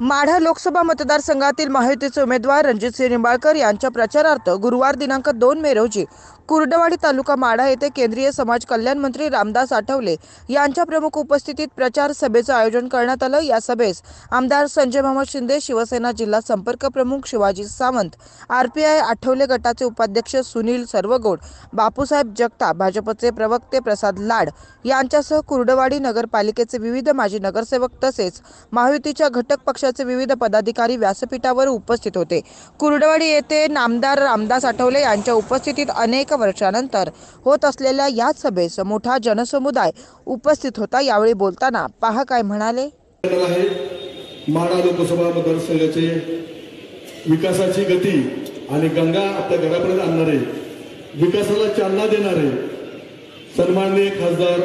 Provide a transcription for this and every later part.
माढा लोकसभा मतदारसंघातील महायुतीचे उमेदवार रणजितसिंह निंबाळकर यांच्या प्रचारार्थ गुरुवार दिनांक दोन मे रोजी कुर्डवाडी तालुका माढा येथे केंद्रीय समाज कल्याण मंत्री रामदास आठवले यांच्या प्रमुख उपस्थितीत प्रचार सभेचं आयोजन करण्यात आलं. या सभेस आमदार संजय मोहम्मद शिंदे शिवसेना जिल्हा संपर्क प्रमुख शिवाजी सावंत आरपीआय आठवले गटाचे उपाध्यक्ष सुनील सर्वगोड बापूसाहेब जगताप भाजपचे प्रवक्ते प्रसाद लाड यांच्यासह कुर्डवाडी नगरपालिकेचे विविध माजी नगरसेवक तसेच महायुतीच्या घटक पक्षाचे विविध पदाधिकारी व्यासपीठावर उपस्थित होते. कुर्डवाडी येथे नामदार रामदास आठवले यांच्या उपस्थितीत अनेक वर्षानंतर होत असलेल्या याच सभेस मोठा जनसमुदाय उपस्थित होता. यावेळी बोलताना पहा काय म्हणाले. माडा लोकसभा मतदारसंघाचे विकासाची गती आणि गंगा आपल्या घरापर्यंत आणणारे विकासाला चालना देणारे सन्माननीय खासदार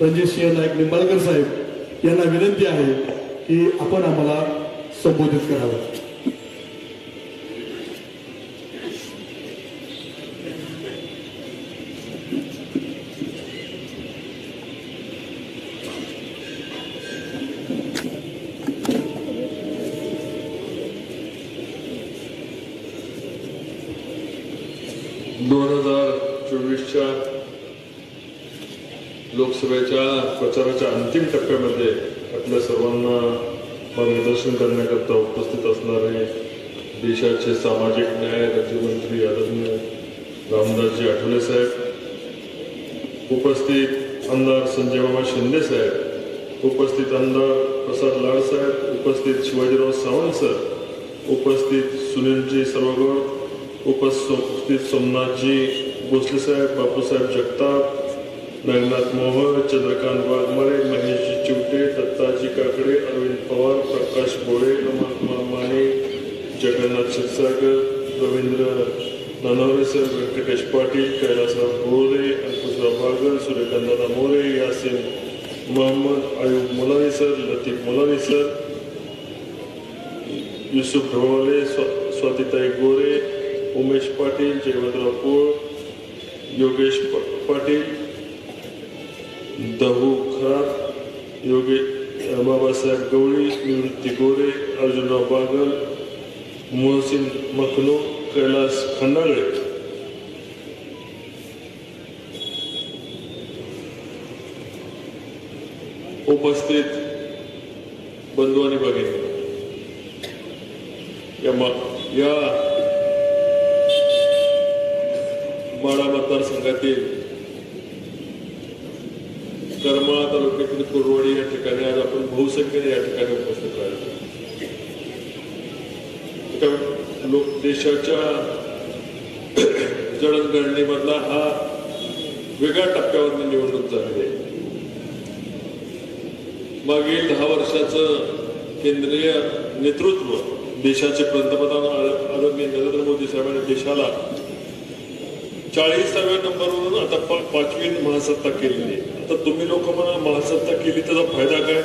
रणजित सिंह नाईक निंबाळकर साहेब यांना विनंती आहे की आपण आम्हाला संबोधित करावं. दोन हजार चोवीसच्या लोकसभेच्या प्रचाराच्या अंतिम टप्प्यामध्ये आपल्या सर्वांना मार्गदर्शन करण्याकरता उपस्थित असणारे देशाचे सामाजिक न्याय राज्यमंत्री आदरणीय रामदासजी आठवले साहेब उपस्थित आमदार संजय बाबा शिंदे साहेब उपस्थित आमदार प्रसाद लाड साहेब उपस्थित शिवाजीराव सावंत सर उपस्थित सुनीलजी सर्वगड उपस्थित सोमनाथजी भोसले साहेब Bapusaheb Jagtap Nagnath Mohan Chandrakant Waghmare Maheshji Chivte Dattaji Kakade Arvind Pawar Prakash Bole Mane Jagannath Kshirsagar Ravindra Nanaware sir Vyankatesh Patil Kailasrao Gore Ankushrao Bagal Suryakant More Yasin Mohammad Ayub Mulani sir Latif Mulani sir Yusuf Dhavale स्वा स्वातिताई गोरे उमेश पाटील जयवंतराव पोळ योगेश पाटील दहू योगे बाबासाहेब गवळी निवृत्ती गोरे अर्जुनराव बागल मोहसिन मखनो कैलास खंडाळे. उपस्थित बंधू आणि भगिनी या या माडा मतदारसंघातील करमाळा तालुक्यातील कुरवाडी या ठिकाणी आज आपण बहुसंख्येने या ठिकाणी उपस्थित राहिलो. लोक देशाच्या जडणघडणीमधला हा वेगळ्या टप्प्यावर निवडणूक झालेली आहे. मागील दहा वर्षाचं केंद्रीय नेतृत्व देशाचे पंतप्रधान आरोग्य नरेंद्र मोदी साहेबांनी देशाला चाळीसाव्या नंबरवरून आता पाचवी महासत्ता केलेली आहे. तर तुम्ही लोक म्हणा महासत्ता केली त्याचा फायदा काय?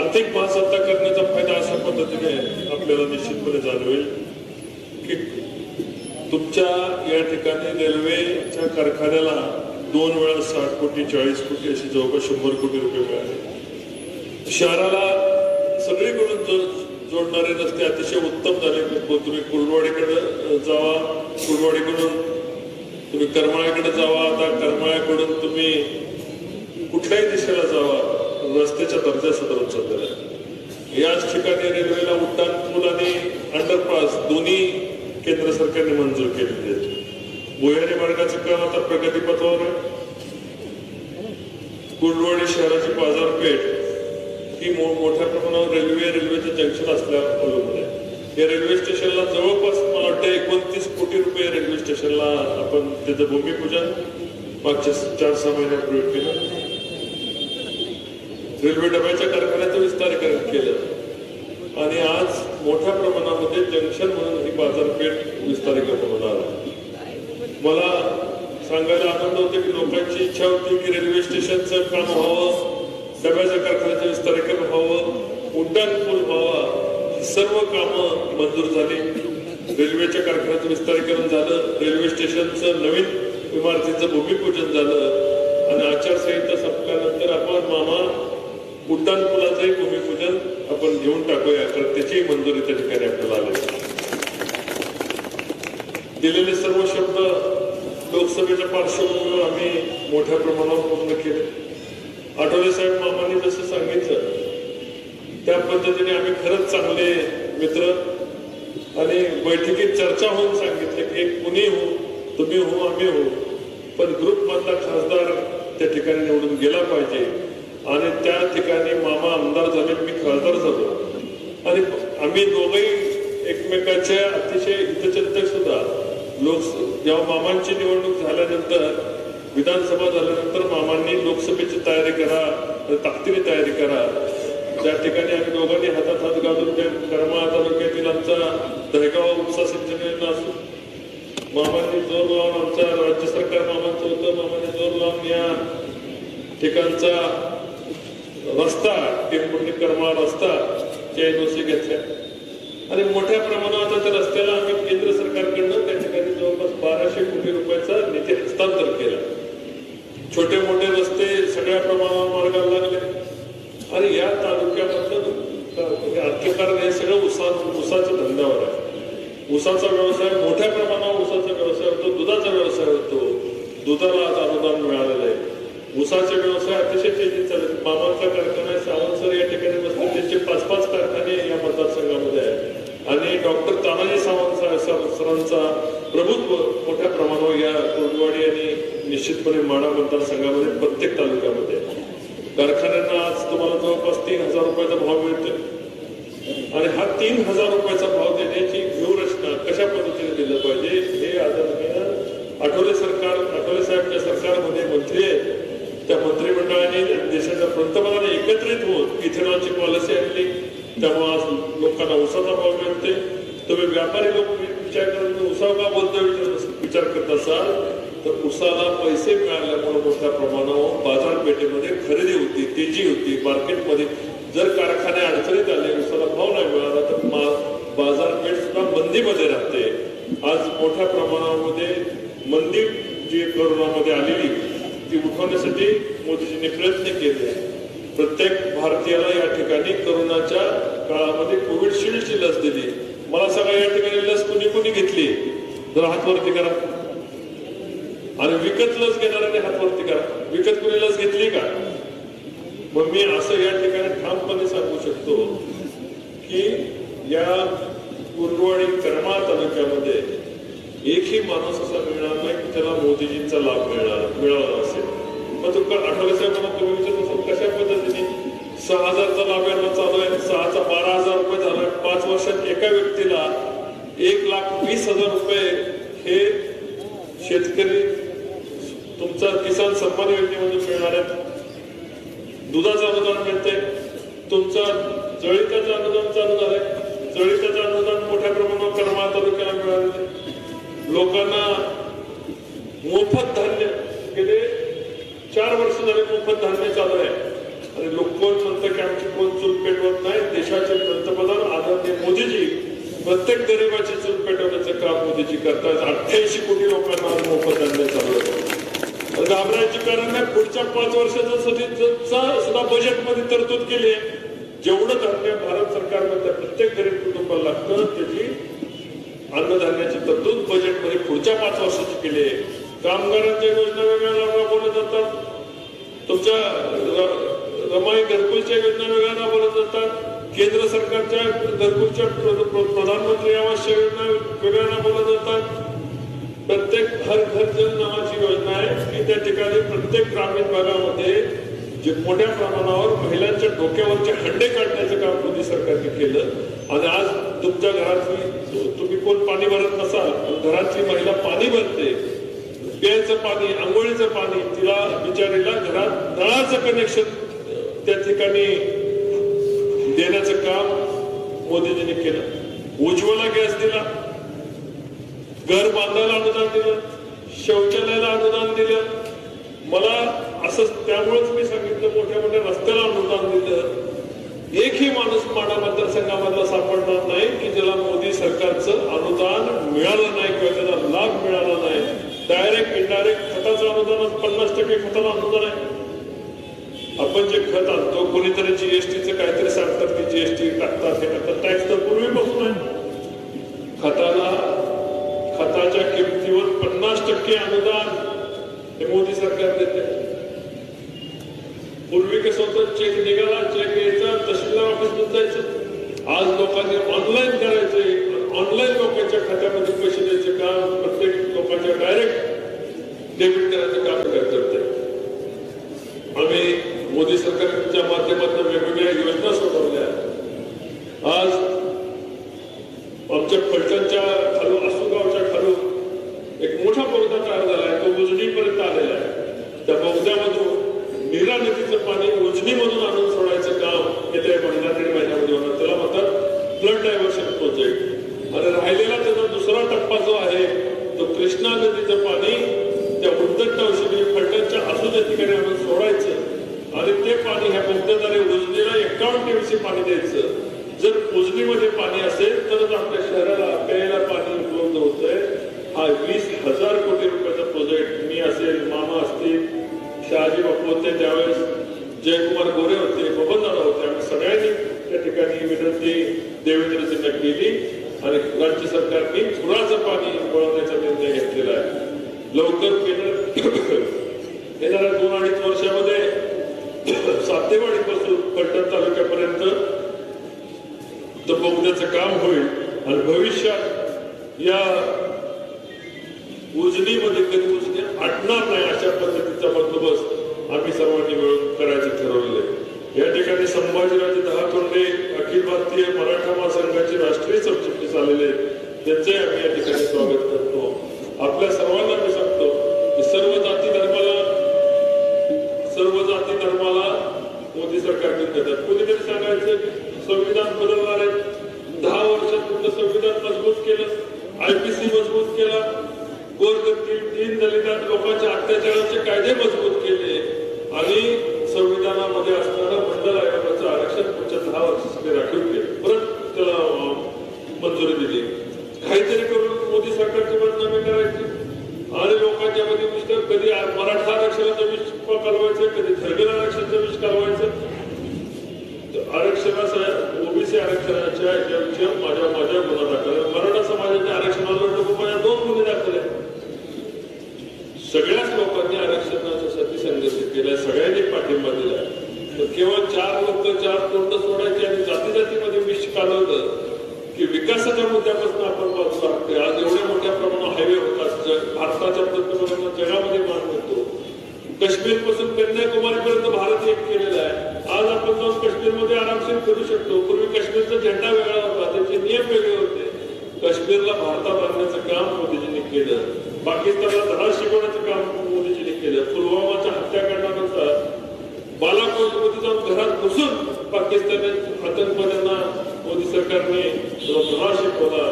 आर्थिक महासत्ता करण्याचा फायदा अशा पद्धतीने आपल्याला निश्चितपणे जाणवेल की तुमच्या या ठिकाणी रेल्वेच्या कारखान्याला दोन वेळा साठ कोटी चाळीस कोटी अशी जवळपास शंभर कोटी रुपये मिळाले. शहराला सगळीकडून जो जोडणारे रस्ते अतिशय उत्तम झाले. तुम्ही कुर्डवाडीकडे जावा. कुर्डवाडीकडून तुम्ही करमाळ्याकडे जावा आता करमाळ्याकडून तुम्ही कुठल्याही दिशेला जावा रस्त्याच्या दर्जा सदरून चाललेला आहे याच ठिकाणी रेल्वेला उड्डाण पूल आणि अंडरपास दोन्ही केंद्र सरकारने मंजूर केलेले आहेत. भुयारी मार्गाचं काम आता प्रगतीपथावर आहे. कुर्डवाडी शहराची बाजारपेठ ही मोठ्या प्रमाणावर रेल्वे रेल्वेचं जंक्शन असल्या या रेल्वे स्टेशनला जवळपास मला वाटतं एकोणतीस कोटी रुपये रेल्वे स्टेशनला आपण त्याचं भूमिपूजन मागच्या चार सहा महिन्यापूर्वी केलं. रेल्वे डब्याच्या कारखान्याचं विस्तारीकरण केलं. आणि आज मोठ्या प्रमाणामध्ये जंक्शन म्हणून ही बाजारपेठ विस्तारीकरण होणार मला सांगायला आनंद होतो की लोकांची इच्छा होती की रेल्वे स्टेशनचं काम व्हावं डब्याच्या कारखान्याचं विस्तारीकरण व्हावं उड्डाण पूल व्हावा सर्व कामं मंजूर झाली. रेल्वेच्या कारखान्याचं विस्तारीकरण झालं. रेल्वे स्टेशनचं नवीन इमारतीचं भूमिपूजन झालं. आणि आचारसंहिता संपल्यानंतर आपण मामा उड्डाण पुलाचंही भूमिपूजन आपण घेऊन टाकूया. कारण त्याचीही मंजुरी त्या ठिकाणी आपल्याला आली दिलेले सर्व शब्द लोकसभेच्या पार्श्वभूमीवर आम्ही मोठ्या प्रमाणावर पूर्ण केले. आठवले साहेब मामाने जसं सांगितलं त्या पद्धतीने आम्ही खरंच चांगले मित्र आणि बैठकीत चर्चा होऊन सांगितले की एक कुणी हो तुम्ही हो आम्ही हो. पण ग्रुप मधला खासदार त्या ठिकाणी निवडून गेला पाहिजे. आणि त्या ठिकाणी मामा आमदार झाले मी खासदार झालो. आणि आम्ही दोघही एकमेकाच्या अतिशय हितचिंतक सुद्धा. लोक जेव्हा मामांची निवडणूक झाल्यानंतर विधानसभा झाल्यानंतर मामांनी लोकसभेची तयारी करा ताकदीने तयारी करा. त्या ठिकाणी आम्ही दोघांनी हातात हात घालून त्या करमाळा म्हणजे तालुक्यातील आमचा दहगाव उपसा सिंचन योजना असो. मामांनी जोर लावून आमच्या राज्य सरकार मामांचं होतं. मामांनी जोर लावून या ठिकाणचा रस्ता टेंबुर्णी करमाळा रस्ता त्या एनओसी घेतल्या. आणि मोठ्या प्रमाणावर त्या रस्त्याला आम्ही केंद्र सरकारकडनं त्या ठिकाणी जवळपास बाराशे कोटी रुपयाचा निधी हस्तांतर केला. छोटे मोठे रस्ते सगळ्या प्रमाणावर मार्गाला आणि या तालुक्यामधलं म्हणजे हे सगळं उसा उसाच्या धंद्यावर आहे. उसाचा व्यवसाय मोठ्या प्रमाणावर उसाचा व्यवसाय होतो दुधाचा व्यवसाय होतो. दुधाला आज अनुदान मिळालेलं आहे. उसाचे व्यवसाय अतिशय तेजीत चालत मामांचा कारखाना आहे, सावंतसर या ठिकाणी बसले त्यांचे पाच पाच कारखाने या मतदारसंघामध्ये आहेत. आणि डॉक्टर तानाजी सावंत सरांचा प्रभुत्व मोठ्या प्रमाणावर या कोंडवाडी आणि निश्चितपणे माडा मतदारसंघामध्ये प्रत्येक तालुक्यामध्ये आहे. कारखान्यांना आज तुम्हाला जवळपास तीन हजार रुपयाचा भाव मिळतो आणि हा तीन हजार रुपयाचा भाव देण्याची व्यूहरचना कशा पद्धतीने दिलं पाहिजे हे आदरणीय आठवले सरकार आठवले साहेबच्या सरकारमध्ये मंत्री आहेत. त्या मंत्रिमंडळाने देशाच्या पंतप्रधानाने एकत्रित होऊन इथेनॉलची पॉलिसी आणली. त्यामुळे आज लोकांना उसाचा भाव मिळते तुम्ही व्यापारी लोक विचार करून उसाव का बोलतो विचार करत असाल. तर उसाला पैसे मिळाल्यामुळे मोठ्या प्रमाणावर बाजारपेठेमध्ये खरेदी होती तेजी होती मार्केटमध्ये जर कारखाने अडचणीत आले उसाला भाव नाही मिळाला तर मा- बाजारपेठ सुद्धा मंदीमध्ये राहते. आज मोठ्या प्रमाणामध्ये मंदी जी करोनामध्ये आलेली ती उठवण्यासाठी मोदीजींनी प्रयत्न केले. प्रत्येक भारतीयाला या ठिकाणी करोनाच्या काळामध्ये कोविडशिल्डची लस दिली. मला सांगा या ठिकाणी लस कुणी कुणी घेतली? जर हातवरती करा. आणि विकत लस घेणाऱ्याने हातवरती करा. विकत कुणी लस घेतली का? मग मी असं या ठिकाणी ठामपणे सांगू शकतो की या कुर्डवाडी कर्मा तालुक्यामध्ये एकही माणूस असा मिळणार नाही की त्याला मोदीजींचा लाभ मिळणार मिळाला असेल. मग तो आठवले साहेबांना तुम्ही विचारत कशा पद्धतीने? सहा हजारचा लाभ यांना चालू आहे सहाचा बारा हजार रुपये झाला पाच वर्षात एका व्यक्तीला एक लाख वीस हजार रुपये हे शेतकरी अनुदान सन्मान योजनेमधून मिळणार आहे दुधाचं अनुदान मिळतंय. तुमचं जळीताचं अनुदान चालू झालंय जळीताचं अनुदान मोठ्या प्रमाणावर करमाळ तालुक्याला मिळालेलं लोकांना मोफत धान्य गेले चार वर्ष झाले मोफत धान्य चालू आहे. आणि लोक कोण म्हणतं की आमची कोण चूल पेटवत नाही? देशाचे पंतप्रधान आदरणीय मोदीजी प्रत्येक गरिबाची चूल पेटवण्याचं काम मोदीजी करतात. अठ्ठ्याऐंशी कोटी लोकांना मोफत धान्य चालू आहे. घाबरायची कारण नाही. पुढच्या पाच वर्षाचा सुद्धा बजेटमध्ये तरतूद केली आहे. जेवढं धान्य भारत सरकारमध्ये प्रत्येक गरीब कुटुंबाला लागतं त्याची अन्नधान्याची तरतूद बजेटमध्ये पुढच्या पाच वर्षाची केली आहे. कामगारांच्या योजना वेगळ्या राबवल्या जातात. तुमच्या रमाई घरकुलच्या योजना वेगळ्या राबवल्या जातात. केंद्र सरकारच्या घरकुलच्या प्र- प्रधानमंत्री आवास योजना वेगळ्या राबवल्या जातात. प्रत्येक हर घर जल नावाची योजना आहे की त्या ठिकाणी प्रत्येक ग्रामीण भागामध्ये जे मोठ्या प्रमाणावर महिलांच्या डोक्यावरचे हंडे काढण्याचं काम मोदी सरकारने केलं. आणि आज तुमच्या घरातली तुम्ही कोण पाणी भरत नसाल घरातली महिला पाणी भरते. प्यायचं पाणी आंघोळीचं पाणी तिला बिचारीला घरात नळाचं कनेक्शन त्या ठिकाणी देण्याचं काम मोदीजींनी केलं. उज्ज्वला गॅस दिला. घर बांधायला अनुदान दिलं शौचालयाला अनुदान दिलं. मला असं त्यामुळेच मी सांगितलं मोठ्या मोठ्या रस्त्याला अनुदान दिलं. एकही माणूस माडा मतदारसंघामधला सापडणार नाही की ज्याला मोदी सरकारचं अनुदान मिळालं नाही किंवा त्याला लाभ मिळाला नाही. डायरेक्ट इनडायरेक्ट खताचं अनुदान पन्नास टक्के खताला अनुदान आहे. आपण जे खत आणतो कोणीतरी जीएसटीचं काहीतरी सांगतात की जीएसटी टाकतात हे टाकतात. टॅक्स तर पूर्वीपासून आहे. खताला खताच्या किमतीवर पन्नास टक्के अनुदान हे मोदी सरकार देते. पूर्वी कसं होतं चेक निघाला चेक यायचा तहसीलदार ऑफिस जायचं. आज लोकांनी ऑनलाईन करायचे ऑनलाईन लोकांच्या खात्यामध्ये पैसे द्यायचे काम प्रत्येक लोकांच्या डायरेक्ट डेबिट करायचं काम करते आम्ही मोदी सरकारच्या माध्यमातून वेगवेगळ्या योजना सोडवल्या. आज आमच्या फलटणच्या जयकुमार गोरे होते बबनदादा होते आम्ही सगळ्यांनी त्या ठिकाणी विनंती देवेंद्रजींना केली. आणि राज्य सरकारने पुराचं पाणी वळवण्याचा निर्णय घेतलेला आहे. लवकर केंद्र येणाऱ्या दोन अडीच वर्षामध्ये सातेवाडीपासून फलटण तालुक्यापर्यंत तर बोगद्याचं काम होईल. आणि भविष्यात या उजनीमध्ये कधी उजनी आटणार नाही अशा पद्धतीचा बंदोबस्त आम्ही सर्वांनी मिळून करायचं संभाजीराजे दहा संभाजीराजे अखिल भारतीय मराठा महासंघाचे राष्ट्रीय सरचिटणीस आलेले त्यांचे आम्ही या ठिकाणी स्वागत करतो. आपल्या सर्वांना मी सांगतो की सर्व जाती धर्माला सर्व जाती धर्माला मोदी सरकारने देतात. कोणीतरी सांगायचं संविधान बदलणार आहे. दहा वर्षात तुमचं संविधान मजबूत केलं आयपीसी मजबूत केला. गोरगरीब तीन दलित लोकांच्या अत्याचाराचे कायदे मजबूत केले. आणि संविधानामध्ये असणारं मंडल आयोगाचं आरक्षण पुढच्या दहा वर्षासाठी राखीव केलं परत त्याला अं, मंजुरी दिली काहीतरी करून मोदी सरकारची बदनामी करायची आणि लोकांच्या मध्ये नुसतं कधी मराठा आरक्षणाचं विष कालवायचं कधी धर्मीय आरक्षणाचं विष कालवायचं आरक्षणाचा ओबीसी आरक्षणाच्या याच्या माझ्या माझ्या गुन्हा दाखल आहे. मराठा समाजाच्या आरक्षणाला लढतो माझ्या दोन गुन्हे दाखल आहेत सगळ्याच लोकांनी आरक्षणासाठी संघर्ष केलाय सगळ्यांनी पाठिंबा दिलाय तर केवळ चार लोक चार तोंड सोडायचे आणि जाती जातीमध्ये विष कालवलं की विकासाच्या मुद्द्यापासून आपण बाजू लागतोय आज एवढ्या मोठ्या प्रमाणात हायवे होतात भारताच्या पंतप्रधानांना जगामध्ये मान मिळतो. काश्मीरपासून कन्याकुमारी पर्यंत भारत एक केलेला आहे. आज आपण जाऊन काश्मीरमध्ये आरामशीर करू शकतो. पूर्वी काश्मीरचा झेंडा वेगळा होता. त्याचे नियम वेगळे होते. काश्मीरला भारतात आणण्याचं काम मोदीजींनी केलं. पाकिस्तानला धडा शिकवण्याचं काम मोदीजींनी केलं पुलवामाच्या हत्याकांडानंतर बालाकोटमध्ये जाऊन घरात पाकिस्तानी आतंकवाद्यांना मोदी सरकारने शिकवला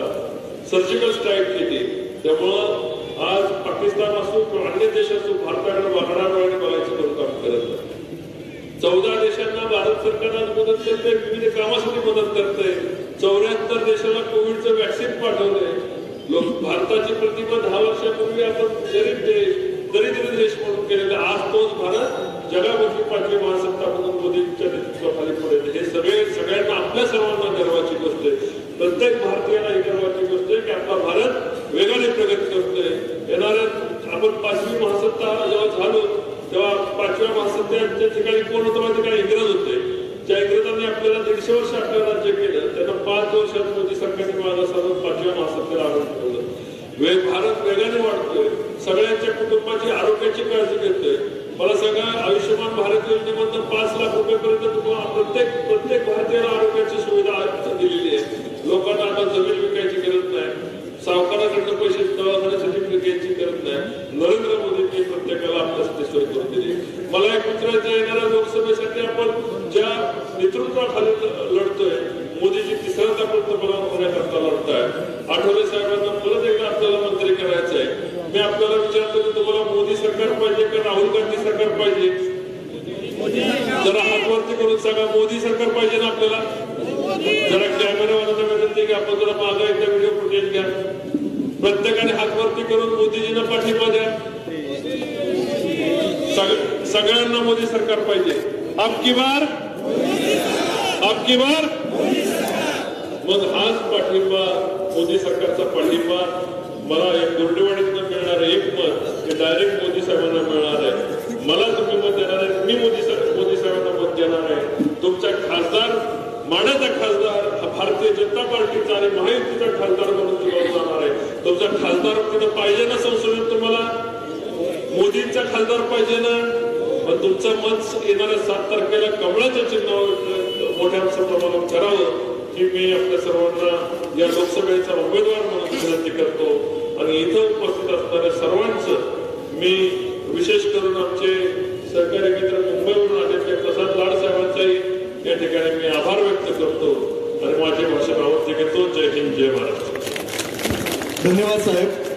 सर्जिकल स्ट्राईक केली. त्यामुळं आज पाकिस्तान असो किंवा अन्य देश असो भारताकडे वागणार डोळ्याने बघायचं करून काम करत चौदा देशांना भारत सरकारनं मदत करते विविध कामासाठी मदत करते चौऱ्याहत्तर देशाला कोविडचं व्हॅक्सिन पाठवलंय. लोक भारताची प्रतिमा दहा वर्षापूर्वी आपण गरीब देश दरिद्र देश म्हणून केलेला आज तोच भारत जगामधली पाचवी महासत्ता म्हणून मोदींच्या नेतृत्वाखाली पडेल. हे सगळे सगळ्यांना आपल्या सर्वांना गर्वाची गोष्ट आहे प्रत्येक भारतीयाला ही गर्वाची गोष्ट आहे की आपला भारत वेगाने प्रगती करतोय येणाऱ्या आपण पाचवी महासत्ता जेव्हा झालो तेव्हा पाचव्या महासत्तेच्या ठिकाणी कोण होतं माहिती का इंग्रज होते त्या इंग्रजांनी आपल्याला दीडशे वर्ष आपल्या पाच वर्षात मोदी सरकारने माझा सर्व पाचव्या मासातील आरोग्य ठेवलं वेग भारत वेगाने वाढतोय सगळ्यांच्या कुटुंबाची आरोग्याची काळजी घेतोय मला सांगा आयुष्यमान भारत योजनेमधून पाच लाख रुपयेपर्यंत तुम्हाला प्रत्येक प्रत्येक भारतीयाला आरोग्याची सुविधा आज दिलेली आहे लोकांना जमीन विकायची गरज नाही. सावकाराकडनं पैसे दवाखान्यासाठी विकायची गरज नाही. नरेंद्र मोदींनी प्रत्येकाला आपल्या सोय करून दिली. मला एक विचारायचं येणाऱ्या लोकसभेसाठी आपण ज्या नेतृत्वाखाली लढतोय मोदीजी तिसऱ्यांदा पंतप्रधान होण्याकरता लढताय आठवले साहेबांना परत एकदा आपल्याला मंत्री करायचं आहे मी आपल्याला विचारतो की तुम्हाला मोदी सरकार पाहिजे का राहुल गांधी सरकार पाहिजे जरा हात वरती करून सांगा मोदी सरकार पाहिजे ना आपल्याला जरा कॅमेरावाल्यांना विनंती की आपण जरा मागा एकदा घ्या. प्रत्येकाने हातवरती करून मोदीजींना पाठिंबा द्या. सगळ्यांना मोदी सरकार पाहिजे. अब बार? अब बार? मग हाच पाठिंबा मोदी सरकारचा पाठिंबा. मला एक गुंडेवाडीतनं मिळणार एक मत हे डायरेक्ट मोदी साहेबांना मिळणार आहे. मला तुम्ही मत देणार आहे मी मोदी मोदी साहेबांना मत देणार आहे. तुमचा खासदार माण्याचा खासदार भारतीय जनता पार्टीचा आणि महायुतीचा खासदार म्हणून निवडून जाणार आहे. तुमचा खासदार तिथं पाहिजे ना संसदेत तुम्हाला? मोदींचा खासदार पाहिजे ना? पण तुमचं मत येणाऱ्या सात तारखेला कमळाच्या चिन्हावर मोठ्या प्रमाणात करावं की मी आपल्या सर्वांना या लोकसभेचा उमेदवार म्हणून विनंती करतो. आणि इथं उपस्थित असणाऱ्या सर्वांचं मी विशेष करून आमचे सहकारी मित्र मुंबईवरून आदित्य प्रसाद लाड साहेबांचाही या ठिकाणी मी आभार व्यक्त करतो. आणि माझे भाषण आवडते घेतो जय हिंद जय महाराष्ट्र धन्यवाद साहेब